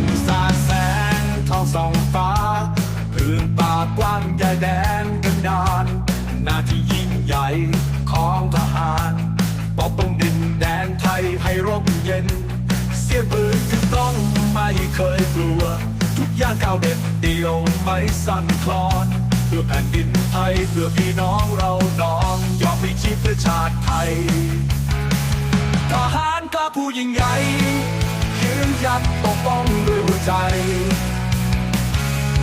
วันสาแสงทองส่องฟ้าพื้นป่ากว้างใหญ่แดนกันดานหน้าที่ยิ่งใหญ่ของทหารปกป้องดินแดนไทยให้ร่มเย็น เสียงปืนคือต้องไม่เคยกลัว ทุกอย่างก้าวเด็ดเดียวไม่สั่นคลอนเพื่อแผ่นดินไทยเพื่อพี่น้องเราน้องยอมมีชีพเพื่อชาติไทยทหารกล้าผู้ยิ่งใหญ่ ยืนหยัดปกป้องด้วยหัวใจ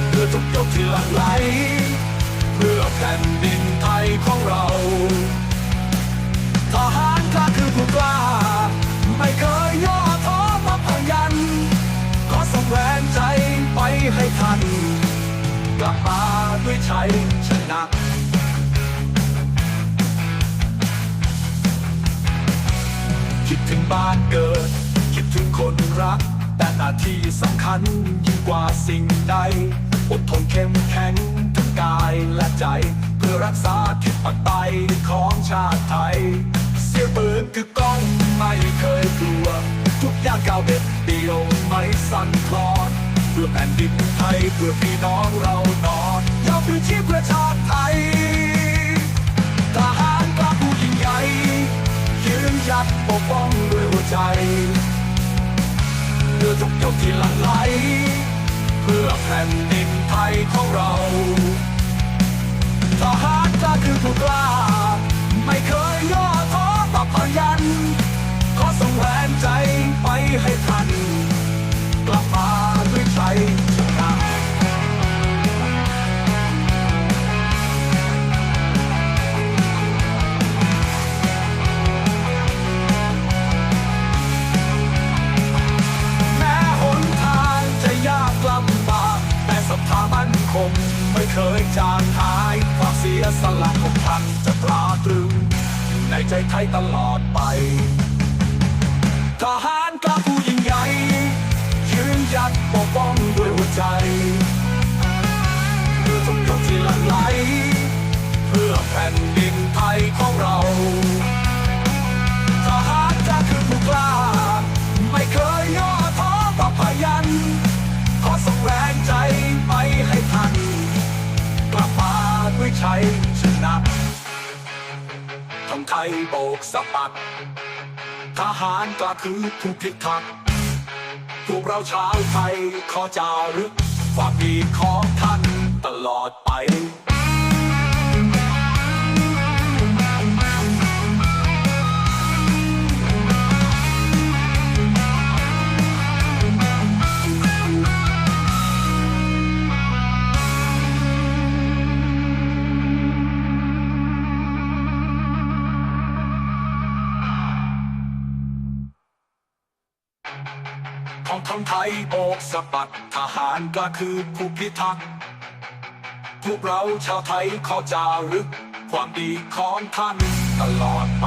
เพื่อทุกยกที่หลั่งไหล เพื่อแผ่นดินไทยของเราทหารกล้าคือผู้กล้า ไม่เคยย่อท้อมาพยันขอส่งแรงใจไปให้ทันกลับมาด้วยชัยชนะคิดถึงบ้านเกิด รัก แต่หน้าที่สำคัญยิ่งกว่าสิ่งใด อดทนเข้มแข็งทั้งกายและใจ เพื่อรักษาทิศปัตไตยของชาติไทย เสียปืนคือกล้องไม่เคยกลัว ทุกอย่างก้าวเด็ดเดียวไม่สั่นคลอนเพื่อแผ่นดินไทยเพื่อพี่น้องเรานอนยอมพื้นที่เพื่อชาติไทยทหารกล้าผู้ยิ่งใหญ่ยืนหยัดปกป้องด้วยหัวใจ เพื่อทุกยกที่หลั่งไหล เพื่อแผ่นดินไทยของเรา ทหารกล้าคือผู้กล้า เคยจางหายความเสียสละของท่านจะตราตรึง ในใจไทยตลอดไปทหาร ชัยชนะทำไทยโบกสะบัดทหารก็คือผู้พิทักษ์พวกเราชาวไทยขอจารึกความดีของท่านตลอดไป ของทำไทยโบกสะบัดทหารก็คือผู้พิทักษ์พวกเราชาวไทยขอจารึก ความดีของท่านตลอดไป